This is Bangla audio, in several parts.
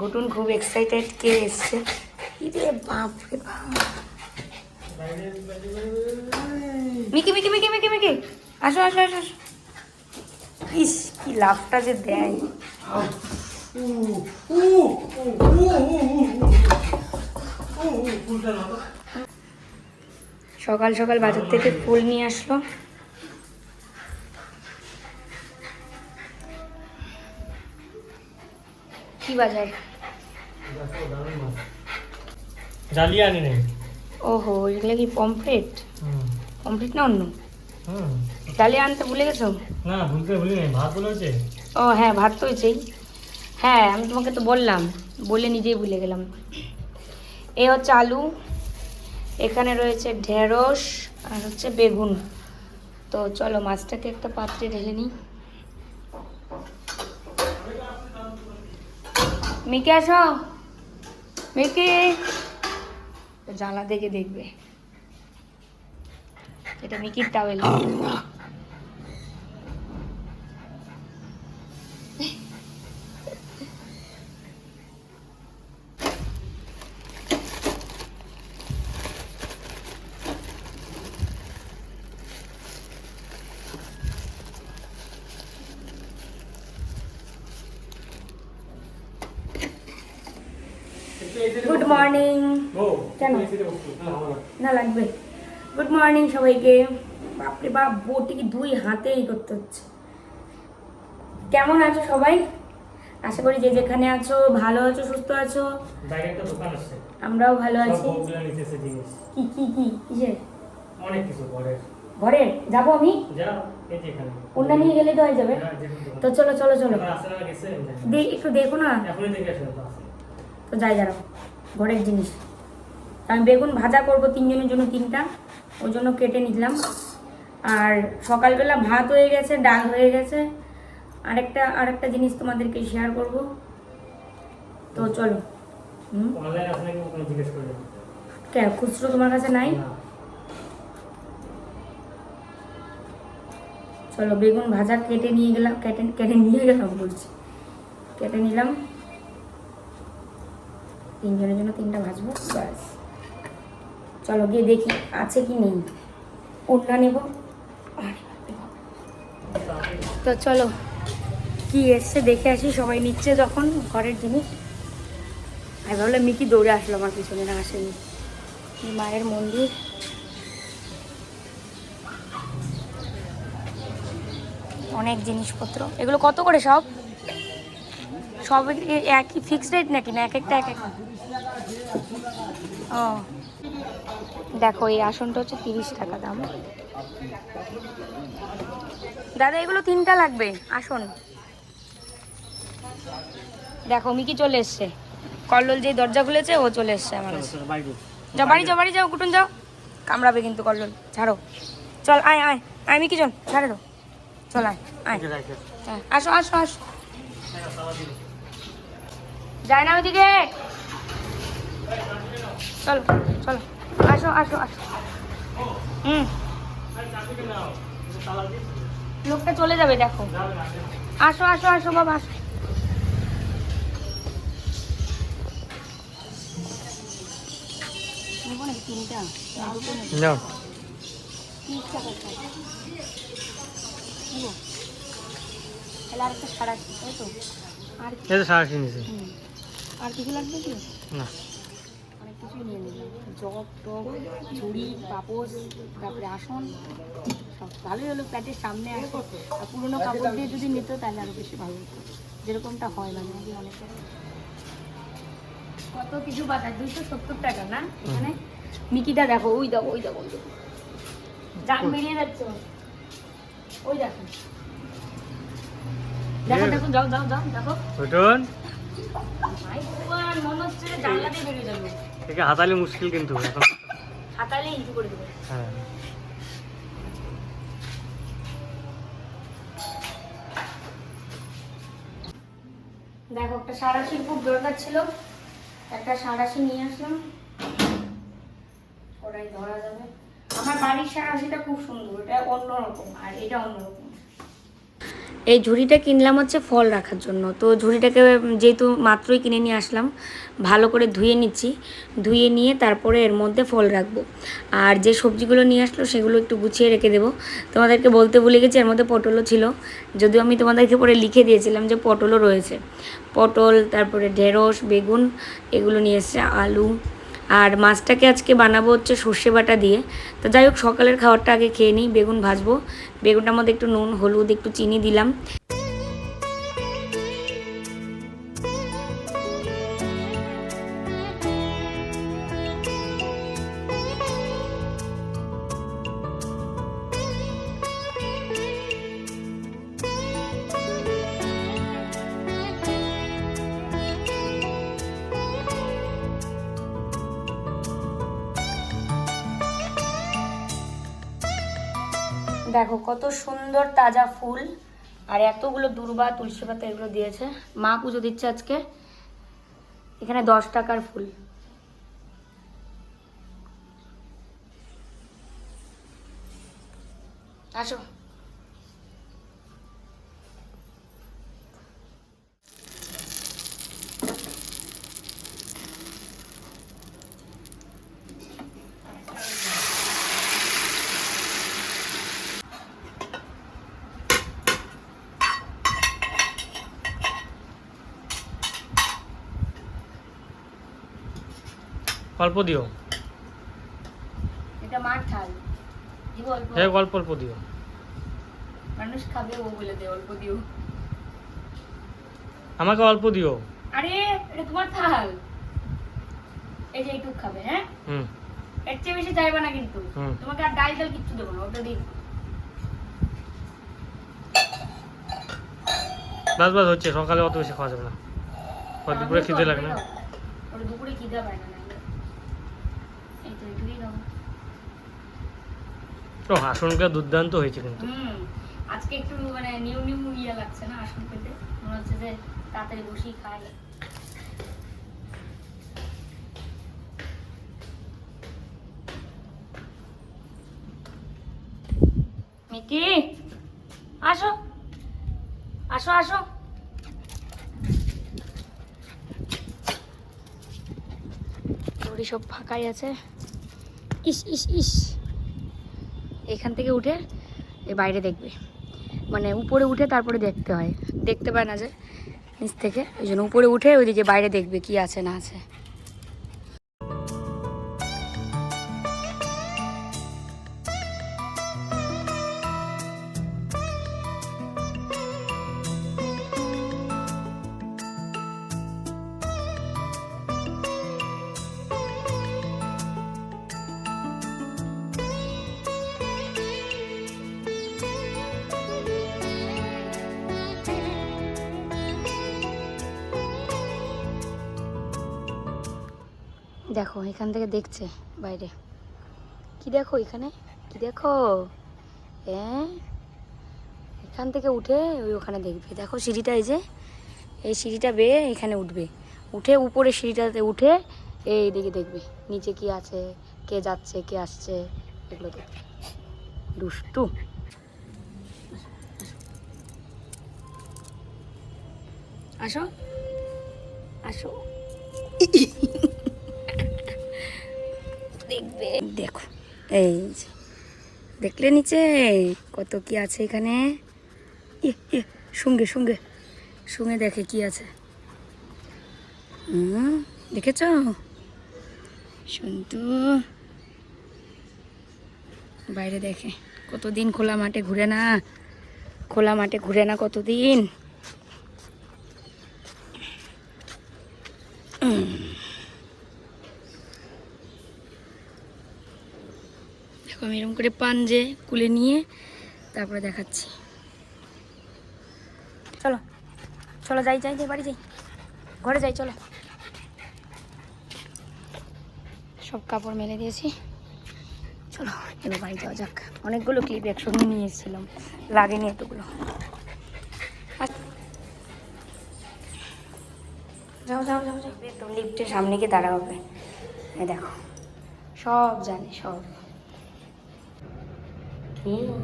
ঘটুন খুব এক্সাইটেড কে এসছে। ইরে বাপ রে বাপ। Mickey Mickey Mickey Mickey Mickey. আসো আসো আসো আসো। ইস, কি লাভটা যে দেয়। সকাল সকাল বাজার থেকে ফুল নিয়ে আসলো। কি বাজার। জালিয়া আনি নেই। ওহো এগুলো কি পমফ্রেট? পমফ্রেট না অন্য? ডালিয়া আনতে ভুলে গেছো? না ভুলতে ভুলি নেই ভাত বলে হচ্ছে ও হ্যাঁ ভাত তো হয়েছেই। হ্যাঁ আমি তোমাকে তো বললাম বলে নিজেই ভুলে গেলাম। এ হচ্ছে আলু এখানে রয়েছে ঢেঁড়স আর হচ্ছে বেগুন। তো চলো মাছটাকে একটা পাত্রে ঢেলে নিই। মিকে আসো। মিকি। জানলা থেকে দেখবে। এটা মিকির টাওয়েল গুড মর্নিং কেন? না, লাগবে। গুড মর্নিং সবাইকে। বাপরে বাপ বটিকে দুই হাতেই করতে হচ্ছে। কেমন আছো সবাই? আশা করি যে যেখানে আছো ভালো আছো সুস্থ আছো। আমরাও ভালো আছি। কি কি কি? কিসের? অনেক কিছু ঘরের। ঘরের? যাব আমি? ওটা নিয়ে গেলে তো হয়ে যাবে। হ্যাঁ। তো চলো চলো চলো। একটু দেখো না। তো যাই দাঁড়াও ঘরের জিনিস। আমি বেগুন ভাজা করব তিনজনের জন্য তিনটা ওই জন্য কেটে নিলাম। আর সকালবেলা ভাত হয়ে গেছে ডাল হয়ে গেছে। আরেকটা আরেকটা জিনিস তোমাদেরকে শেয়ার করব। তো চলো। কে খুচরো তোমার কাছে নাই? চলো বেগুন ভাজা কেটে নিয়ে গেলাম কেটে কেটে নিয়ে গেলাম বলছি। কেটে নিলাম। তিনজনের জন্য তিনটা ভাজবো, ব্যাস। চলো গিয়ে দেখি আছে কি নেই। ওটা নেব। তো চলো, কি এসছে দেখে আসি, সবাই নিচ্ছে যখন ঘরের জিনিস। আমি ভাবলাম মিকি দৌড়ে আসলো আমার পিছনে, না আসেনি। মায়ের মন্দির। অনেক জিনিসপত্র। এগুলো কত করে সব? সব একই ফিক্সড রেট নাকি না এক একটা এক এক? ও। দেখো এই আসনটা হচ্ছে তিরিশ টাকা দাম। দাদা এগুলো তিনটা লাগবে আসন। দেখো মিকি চলে এসছে। কল্লোল যে দরজা খুলেছে ও চলে এসছে আমার যাও। বাড়ি যাও বাড়ি যাও কুটুন যাও। কামড়াবে কিন্তু কল্লোল। ছাড়ো। চল আয় আয়। আয় মিকি চল ছাড়ে দাও চল আয় আয়। হ্যাঁ, আসো আসো আসো। যায় না ওইদিকে চলো চলো। আসো আসো আসো। হুম। লোকটা চলে যাবে দেখো। আসো আসো আসো বাবা আসো। তিনটা আর নিচে হুম। আর কিছু লাগবে কি? না। অনেক কিছু নিয়ে নিলাম। জগ টগ ঝুড়ি পাপোশ তারপরে আসন সব ভালোই হলো প্যাটের সামনে আসো আর পুরোনো কাপড় দিয়ে যদি নিত তাহলে আরও বেশি ভালো হতো। যেরকমটা হয় মানে আগে অনেক কত কিছু বাজার? দুইশো সত্তর টাকা না? এখানে? মিকিটা দেখো ওই দেখো ওই দেখো ওই দেখো। বেরিয়ে যাচ্ছে। ওই দেখো। দেখো দেখো যাও যাও যাও দেখো। মনে হচ্ছে জানলা দিয়ে বেরিয়ে যাবে। একে হাতালে মুশকিল কিন্তু এখন। হাতালে ইঞ্চু করে দেবে। হ্যাঁ। দেখো একটা সাড়াশির খুব দরকার ছিল। একটা সাড়াশি নিয়ে আসলাম। ওটাই ধরা যাবে। আমার বাড়ির সাড়াশিটা খুব সুন্দর এটা অন্যরকম আর এটা অন্যরকম। এই ঝুড়িটা কিনলাম হচ্ছে ফল রাখার জন্য। তো ঝুড়িটাকে যেহেতু মাত্রই কিনে নিয়ে আসলাম, ভালো করে ধুয়ে নিচ্ছি। ধুয়ে নিয়ে তারপরে এর মধ্যে ফল রাখব। আর যে সবজিগুলো নিয়ে আসলো সেগুলো একটু গুছিয়ে রেখে দেবো। তোমাদেরকে বলতে ভুলে গেছি, এর মধ্যে পটলও ছিল। যদিও আমি তোমাদেরকে পরে লিখে দিয়েছিলাম যে পটলও রয়েছে। পটল, তারপরে ঢেঁড়স, বেগুন, এগুলো নিয়ে এসছে, আলু আর মাছটাকে আজকে বানাবো হচ্ছে সর্ষে বাটা দিয়ে। তো যাই হোক, সকালের খাবারটা আগে খেয়ে নিই, বেগুন ভাজবো। বেগুনটার মধ্যে একটু নুন, হলুদ, একটু চিনি দিলাম। দেখো, কত সুন্দর তাজা ফুল। আর এতগুলো দুর্বা তুলসী পাতা এগুলো দিয়েছে। মা পুজো দিচ্ছে আজকে। এখানে দশ টাকার ফুল। আসো। অল্প দিও। এটা মার থাল। দিব অল্প হ্যাঁ অল্প অল্প দিও। মানুষ খাবে ও বলে দে অল্প দিও। আমাকে অল্প দিও। আরে এটা তোমার থাল। এই যে এইটুক খাবে হ্যাঁ? হুম। এর চেয়ে বেশি চাইবা না কিন্তু। তোমাকে আর ডাল ডাল কিচ্ছু দেবো না ওটা দিই বাস বাস হচ্ছে সকালে অত বেশি খাওয়া যাবে না। দুপুরে খিদে লাগে না। দুপুরে খিদে পায় না। তো দুর্দান্ত হয়েছে কিন্তু। আজকে একটু মানে নিউ নিউ ইয়ে লাগছে না আসন পেতে মনে হচ্ছে যে তাড়াতাড়ি বসেই খাই। মিকি আসো। আসো আসো। সব ফাঁকাই আছে। ইস ইস ইস। এখান থেকে উঠে এ বাইরে দেখবে। মানে উপরে উঠে তারপরে দেখতে হয়। দেখতে পায় না যে নিচ থেকে। ওই জন্য উপরে উঠে ওইদিকে বাইরে দেখবে কি আছে না আছে। এখান থেকে দেখছে, বাইরে। কি দেখো এখানে? কি দেখো? হ্যাঁ এখান থেকে উঠে ওই ওখানে দেখবে। দেখো সিঁড়িটা এই যে, এই সিঁড়িটা বেয়ে এখানে উঠবে। উঠে উপরে সিঁড়িটাতে উঠে এই দিকে দেখবে। নিচে কি আছে, কে যাচ্ছে, কে আসছে, এগুলো দেখবে। দুষ্টু। আসো। আসো। দেখবে দেখো, এই যে, দেখলে নিচে, কত কি আছে এখানে? সঙ্গে সঙ্গে সঙ্গে দেখে কি আছে। হুম, দেখেছ? সন্তু, বাইরে দেখে, কতদিন খোলা মাঠে ঘুরে না, খোলা মাঠে ঘুরে না কতদিন? আমি এরকম করে পাঞ্জে কুলে নিয়ে তারপরে দেখাচ্ছি। চলো চলো যাই যাই যাই, বাড়ি যাই। ঘরে যাই, চলো। সব কাপড় মেলে দিয়েছি। চলো, এবার বাড়ি যাওয়া যাক। অনেকগুলো ক্লিপ একসঙ্গে নিয়ে এসেছিলাম লাগেনি এতগুলো। যাও যাও যাও যাও। লিফটের সামনে গিয়ে দাঁড়া হবে দেখো। সব জানে, সব। হুম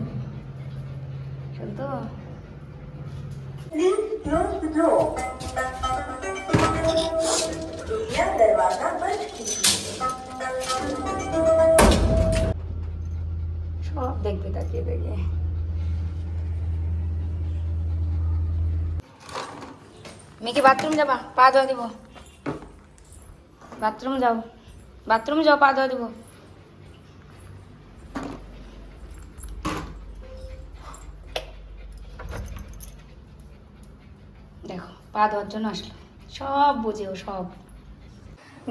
চলতো সব দেখবে তাকিয়ে দেখবে মেয়েকে বাথরুম যাবা? পা ধোয়া দিব। বাথরুম যাও। বাথরুম যাও, পা ধোয়া দিব। ধোয়ার জন্য আসলো। সব বুঝেও সব।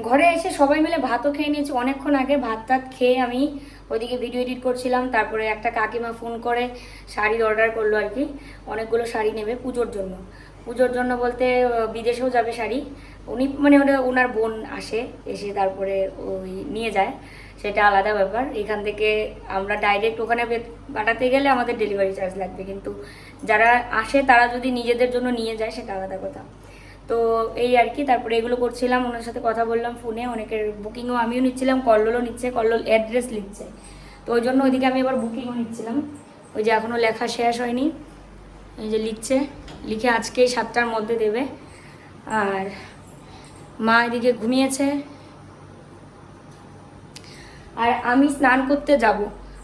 ঘরে এসে সবাই মিলে ভাতও খেয়ে নিয়েছি। অনেকক্ষণ আগে ভাত টাত খেয়ে আমি ওইদিকে ভিডিও এডিট করছিলাম। তারপরে একটা কাকিমা ফোন করে, শাড়ির অর্ডার করল আর কি। অনেকগুলো শাড়ি নেবে পুজোর জন্য। পুজোর জন্য বলতে বিদেশেও যাবে শাড়ি। উনি মানে ওটা ওনার বোন আসে, এসে তারপরে ওই নিয়ে যায়। সেটা আলাদা ব্যাপার। এখান থেকে আমরা ডাইরেক্ট ওখানে পাঠাতে গেলে আমাদের ডেলিভারি চার্জ লাগবে। কিন্তু যারা আসে, তারা যদি নিজেদের জন্য নিয়ে যায়, সেটা আলাদা কথা। তো এই আর কি, তারপরে এগুলো করছিলাম, ওনার সাথে কথা বললাম ফোনে, অনেকের বুকিংও আমিও নিচ্ছিলাম কল্লোলও নিচ্ছে কল্লোল অ্যাড্রেস লিখছে। তো ওই জন্য ওইদিকে আমি এবার বুকিংও নিচ্ছিলাম। ওই যে এখনও লেখা শেষ হয়নি। এই যে লিখছে, লিখে আজকেই সাতটার মধ্যে দেবে। আর মা এদিকে ঘুমিয়েছে। আর আমি স্নান করতে যাব।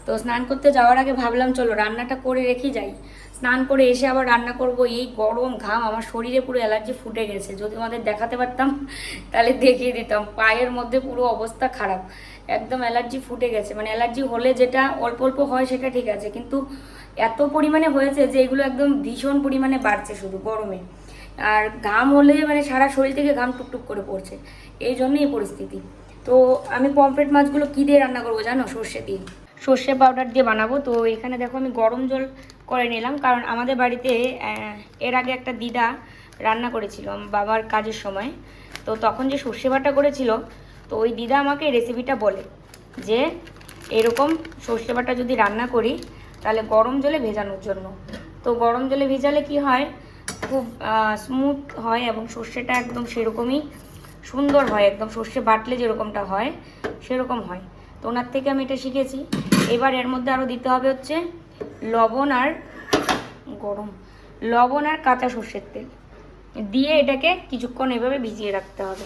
তো স্নান করতে যাওয়ার আগে ভাবলাম, চলো রান্নাটা করে রেখে যাই। স্নান করে এসে আবার রান্না করব। এই গরম ঘাম, আমার শরীরে পুরো অ্যালার্জি ফুটে গেছে। যদি আমাদের দেখাতে পারতাম, তাহলে দেখিয়ে দিতাম। পায়ের মধ্যে পুরো অবস্থা খারাপ। একদম অ্যালার্জি ফুটে গেছে। মানে অ্যালার্জি হলে যেটা অল্প অল্প হয়, সেটা ঠিক আছে। কিন্তু এত পরিমাণে হয়েছে যে এগুলো একদম ভীষণ পরিমাণে বাড়ছে শুধু গরমে। আর ঘাম হলে মানে সারা শরীর থেকে ঘাম টুকটুক করে পড়ছে। এই জন্যই এই পরিস্থিতি। তো আমি পমফ্রেট মাছগুলো কী দিয়ে রান্না করব জানো? সর্ষে দিয়ে। সর্ষে পাউডার দিয়ে বানাবো। তো এখানে দেখো আমি গরম জল করে নিলাম, কারণ আমাদের বাড়িতে এর আগে একটা দিদা রান্না করেছিল বাবার কাজের সময়। তো তখন যে সর্ষে বাটা করেছিল, তো ওই দিদা আমাকে রেসিপিটা বলে যে, এরকম সর্ষে বাটা যদি রান্না করি, তাহলে গরম জলে ভেজানোর জন্য। তো গরম জলে ভেজালে কি হয়? খুব স্মুথ হয় এবং সর্ষেটা একদম সেরকমই সুন্দর হয়, একদম সর্ষে বাটলে যেরকমটা হয়, সেরকম হয়। ওনার থেকে আমি এটা শিখেছি। এবার এর মধ্যে আরও দিতে হবে হচ্ছে লবণ আর গরম। লবণ আর কাঁচা সর্ষের তেল। দিয়ে এটাকে কিছুক্ষণ এভাবে ভিজিয়ে রাখতে হবে।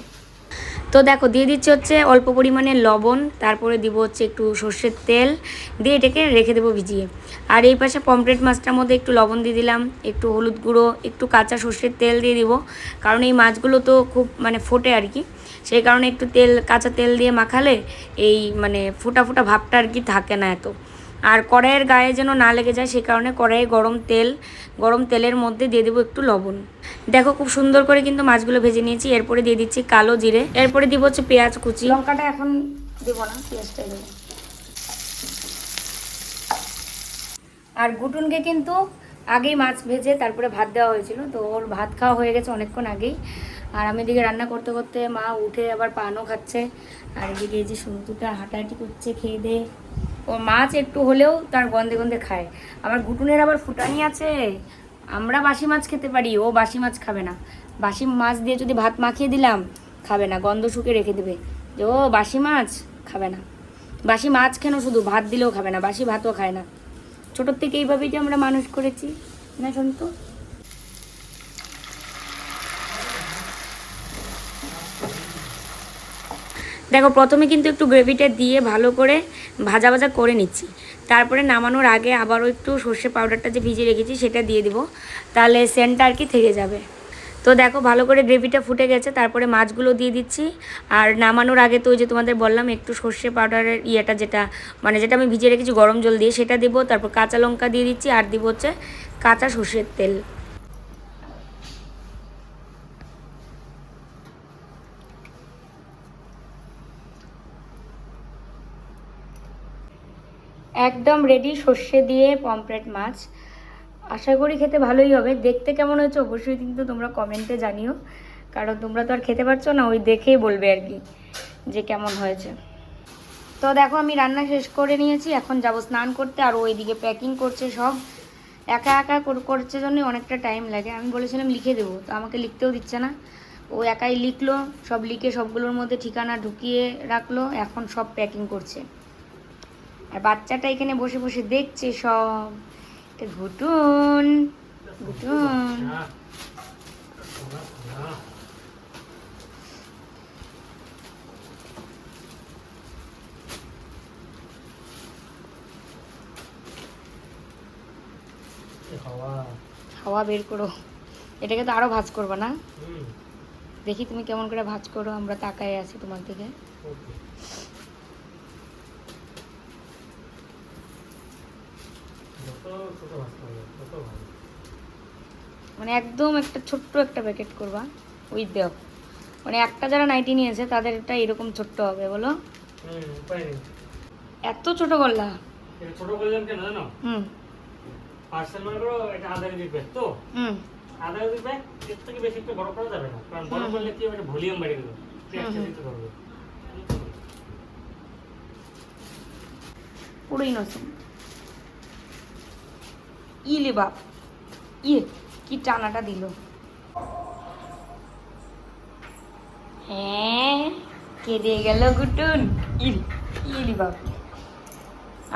তো দেখো, দিয়ে দিচ্ছি হচ্ছে অল্প পরিমাণে লবণ, তারপরে দিব হচ্ছে একটু সর্ষের তেল। দিয়ে এটাকে রেখে দেবো ভিজিয়ে। আর এই পাশে পমফ্রেট মাছটার মধ্যে একটু লবণ দিয়ে দিলাম, একটু হলুদ গুঁড়ো, একটু কাঁচা সর্ষের তেল দিয়ে দিব। কারণ এই মাছগুলো তো খুব মানে ফোটে আর কি। সেই কারণে একটু তেল, কাঁচা তেল দিয়ে মাখালে এই মানে ফোটা ফোটা ভাবটা আর কি থাকে না এত। আর কড়াইয়ের গায়ে যেন না লেগে যায় সেই কারণে কড়াইয়ে গরম তেল, গরম তেলের মধ্যে দিয়ে দেবো একটু লবণ। দেখো খুব সুন্দর করে কিন্তু মাছগুলো ভেজে নিয়েছি, এরপরে দিয়ে দিচ্ছি কালো জিরে, এরপরে দিব হচ্ছে পেঁয়াজ কুচি। লঙ্কাটা এখন দেবো না, পেঁয়াজটা দেবো। আর গুটুনকে কিন্তু আগেই মাছ ভেজে তারপরে ভাত দেওয়া হয়েছিল, তো ওর ভাত খাওয়া হয়ে গেছে অনেকক্ষণ আগেই। আর আমি এদিকে রান্না করতে করতে মা উঠে আবার পানও খাচ্ছে। আর এদিকে এই যে সন্তুটা হাঁটাহাঁটি করছে, খেয়ে দে। ও মাছ একটু হলেও তার গন্ধে গন্ধে খায়। আমার গুটুনের আবার ফুটানি আছে। আমরা বাসি মাছ খেতে পারি, ও বাসি মাছ খাবে না। বাসি মাছ দিয়ে যদি ভাত মাখিয়ে দিলাম, খাবে না, গন্ধ শুকে রেখে দেবে। যে ও বাসি মাছ খাবে না। বাসি মাছ কেন শুধু? ভাত দিলেও খাবে না, বাসি ভাতও খায় না। ছোটোর থেকে এইভাবেই যে আমরা মানুষ করেছি। না সন্তু? দেখো, প্রথমে কিন্তু একটু গ্রেভিটা দিয়ে ভালো করে ভাজা ভাজা করে নিচ্ছি। তারপরে নামানোর আগে আবারও একটু সর্ষে পাউডারটা যে ভিজিয়ে রেখেছি, সেটা দিয়ে দিব। তাহলে সেন্টটা আর কি থেকে যাবে। তো দেখো, ভালো করে গ্রেভিটা ফুটে গেছে। তারপরে মাছগুলো দিয়ে দিচ্ছি। আর নামানোর আগে তো ওই যে তোমাদের বললাম, একটু সর্ষে পাউডারের ইয়েটা যেটা মানে যেটা আমি ভিজিয়ে রেখেছি গরম জল দিয়ে, সেটা দিব। তারপর কাঁচা লঙ্কা দিয়ে দিচ্ছি। আর দিব হচ্ছে কাঁচা সর্ষের তেল। একদম রেডি সর্ষে দিয়ে পমফ্রেট মাছ। আশা করি খেতে ভালোই হবে। দেখতে কেমন হয়েছে অবশ্যই কিন্তু তোমরা কমেন্টে জানিও। কারণ তোমরা তো আর খেতে পারছ না, ওই দেখেই বলবে আর কি যে কেমন হয়েছে। তো দেখো, আমি রান্না শেষ করে নিয়েছি। এখন যাব স্নান করতে, আর ওইদিকে প্যাকিং করছে সব। একা একা কর- করছে জন্য অনেকটা টাইম লাগে। আমি বলেছিলাম লিখে দেবো, তো আমাকে লিখতেও দিচ্ছে না। ও একাই লিখলো, সব লিখে সবগুলোর মধ্যে ঠিকানা ঢুকিয়ে রাখল। এখন সব প্যাকিং করছে। আর বাচ্চাটা এখানে বসে বসে দেখছে সব। ঘুটুন ঘুটুন। হাওয়া বের করো। এটাকে তো আরও ভাজ করব না? দেখি তুমি কেমন করে ভাজ করো আমরা তাকাই আছি তোমার দিকে। মানে একদম একটা ছোট্ট একটা প্যাকেট করবা ওই দেও মানে একটা যারা নাইটি নিয়েছে, তাদেরটা এরকম ছোট্ট হবে, বলো। এত ছোট করলা ছোট করলাম কেন জানো হুম। পার্সেল মনে করো এটা তো হুম। এর থেকে বেশি একটু বড় করা যাবে না কারণ বড় করলে কি হবে ভলিউম গেল ইলে বাপ ইয়ে কি টানাটা দিল? হ্যাঁ কেঁদে গেল গুটুন। ইল ইলি বাপ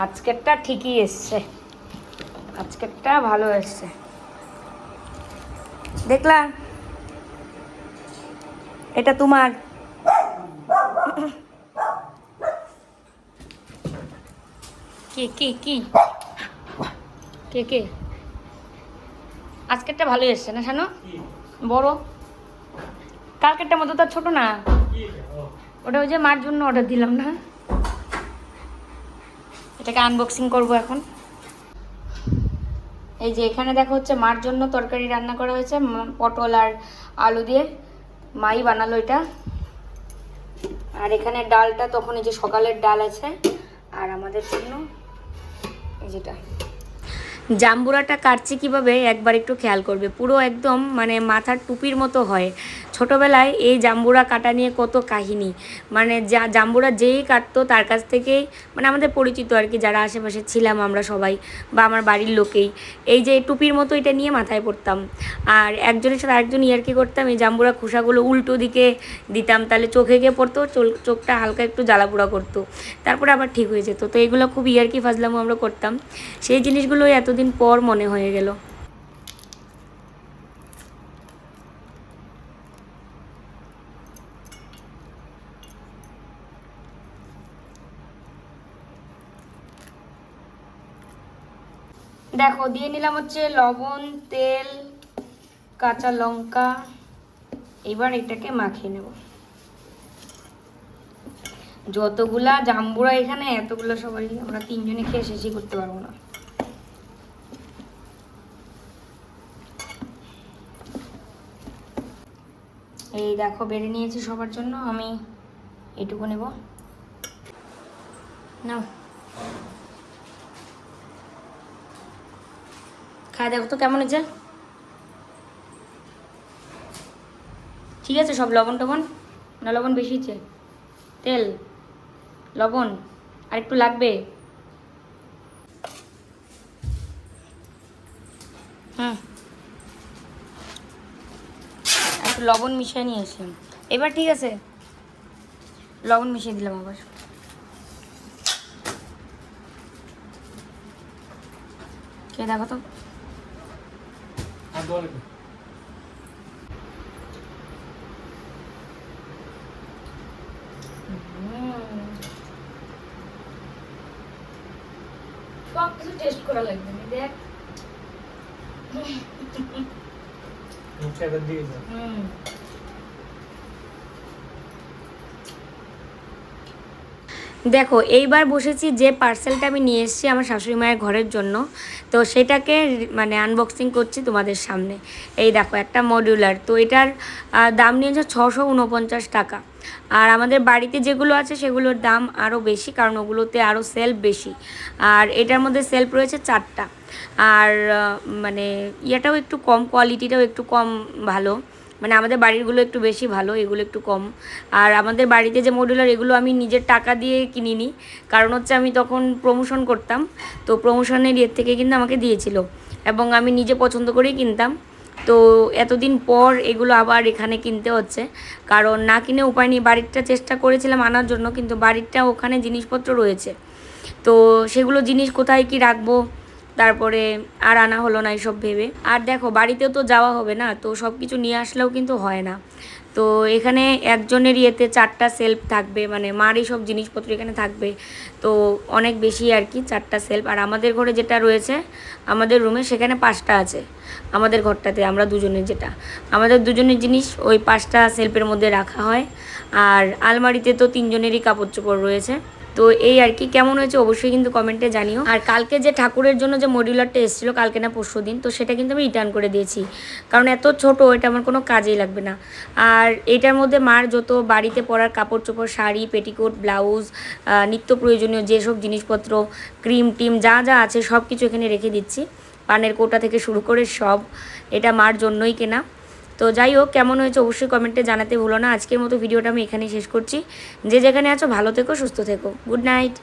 আজকেরটা ঠিকই এসছে। আজকেরটা ভালো এসছে। দেখলা এটা তোমার। কে কে, কি? কে কে? আজকেরটা ভালোই এসছে না শানো? বড়? কালকেরটার মতো তার ছোট না? ওটা ওই যে মার জন্য অর্ডার দিলাম না? এটাকে আনবক্সিং করব এখন। এই যে এখানে দেখো হচ্ছে মার জন্য তরকারি রান্না করা হয়েছে পটল আর আলু দিয়ে। মাই বানালো এটা। আর এখানে ডালটা তখন এই যে সকালের ডাল আছে, আর আমাদের জন্য এই যেটা। জাম্বুরাটা কাটছে কীভাবে একবার একটু খেয়াল করবে। পুরো একদম মানে মাথার টুপির মতো হয়। ছোটবেলায় এই জাম্বুরা কাটা নিয়ে কত কাহিনী। মানে যা, জাম্বুরা যেই কাটতো তার কাছ থেকেই মানে আমাদের পরিচিত আর কি, যারা আশেপাশে ছিলাম আমরা সবাই বা আমার বাড়ির লোকেই। এই যে টুপির মতো এটা নিয়ে মাথায় পড়তাম। আর একজনের সাথে আরেকজন ইয়ার্কি করতাম, এই জাম্বুরা খোসাগুলো উল্টো দিকে দিতাম, তাহলে চোখে গিয়ে পড়তো চোখটা হালকা একটু জ্বালাপোড়া করতো। তারপরে আবার ঠিক হয়ে যেত। তো এগুলো খুব ইয়ার্কি ফাজলামো আমরা করতাম। সেই জিনিসগুলোই এতদিন পর মনে হয়ে গেল। দেখো, দিয়ে নিলাম হচ্ছে লবণ, তেল, কাঁচা লঙ্কা। এবার এটাকে মাখিয়ে নেব। যতগুলা জাম্বুরা এখানে, এতগুলো সবাই আমরা তিনজনে খেয়ে শেষই করতে পারব না। এই দেখো, বেড়ে নিয়েছি সবার জন্য। আমি এটুকু নেব। নাও। খায় দেখো তো কেমন হয়েছে? ঠিক আছে সব লবণ টবণ? না, লবণ বেশি হচ্ছে তেল? লবণ? আর একটু লাগবে? হুম। একটু লবণ মিশিয়ে নিয়ে এসলাম এবার ঠিক আছে। লবণ মিশিয়ে দিলাম আবার। কে দেখো তো। আর বল কি? সব কিছু টেস্ট করা লাগবে দেখ মুখে একবার দিয়ে দাও। হুম দেখো, এইবার বসেছি যে পার্সেলটা আমি নিয়ে এসেছি আমার শাশুড়ি মায়ের ঘরের জন্য। তো সেটাকে মানে আনবক্সিং করছি তোমাদের সামনে। এই দেখো, একটা মডিউলার তো এটার দাম নিয়েছে ছশো উনপঞ্চাশ টাকা। আর আমাদের বাড়িতে যেগুলো আছে সেগুলোর দাম আরও বেশি, কারণ ওগুলোতে আরও সেলফ বেশি। আর এটার মধ্যে সেলফ রয়েছে চারটা। আর মানে ইয়েটাও একটু কম কোয়ালিটিটাও একটু কম ভালো। মানে আমাদের বাড়িরগুলো একটু বেশি ভালো, এগুলো একটু কম। আর আমাদের বাড়িতে যে মডুলার এগুলো আমি নিজের টাকা দিয়ে কিনিনি। কারণ হচ্ছে আমি তখন প্রমোশন করতাম, তো প্রমোশনের ইয়ের থেকে কিন্তু আমাকে দিয়েছিল। এবং আমি নিজে পছন্দ করেই কিনতাম। তো এতদিন পর এগুলো আবার এখানে কিনতে হচ্ছে। কারণ না কিনে উপায় নেই। বাড়িরটা চেষ্টা করেছিলাম আনার জন্য, কিন্তু বাড়িরটা ওখানে জিনিসপত্র রয়েছে। তো সেগুলো জিনিস কোথায় কি রাখব? তারপরে আর আনা হলো না এইসব ভেবে। আর দেখো, বাড়িতেও তো যাওয়া হবে না, তো সব কিছু নিয়ে আসলেও কিন্তু হয় না। তো এখানে একজনের ইয়েতে চারটা সেলফ থাকবে মানে মার এই সব জিনিসপত্র এখানে থাকবে। তো অনেক বেশি আর কি, চারটা সেলফ আর আমাদের ঘরে যেটা রয়েছে, আমাদের রুমে সেখানে পাঁচটা আছে, আমাদের ঘরটাতে, আমরা দুজনের যেটা। আমাদের দুজনের জিনিস ওই পাঁচটা সেলফের মধ্যে রাখা হয়। আর আলমারিতে তো তিনজনেরই কাপড় চোপড় রয়েছে। তো এই আর কি, কেমন হয়েছে অবশ্যই কিন্তু কমেন্টে জানিও। আর কালকে যে ঠাকুরের জন্য যে মডিউলারটা এসেছিল, কালকে না পরশু দিন, তো সেটা কিন্তু আমি রিটার্ন করে দিয়েছি। কারণ এত ছোট, এটা আমার কোনো কাজেই লাগবে না। আর এটার মধ্যে মার যত বাড়িতে পরার কাপড় চোপড় শাড়ি পেটিকোট ব্লাউজ নিত্য প্রয়োজনীয় যেসব জিনিসপত্র ক্রিম টিম যা যা আছে সব কিছু এখানে রেখে দিচ্ছি। পানের কোটা থেকে শুরু করে সব, এটা মার জন্যই কেনা। তো যাই হোক, কেমন হয়েছে অবশ্যই কমেন্টে জানাতে ভুলো না। আজকের মতো ভিডিওটা আমি এখানেই শেষ করছি। যে যেখানে আছো, ভালো থেকো, সুস্থ থেকো। Good night.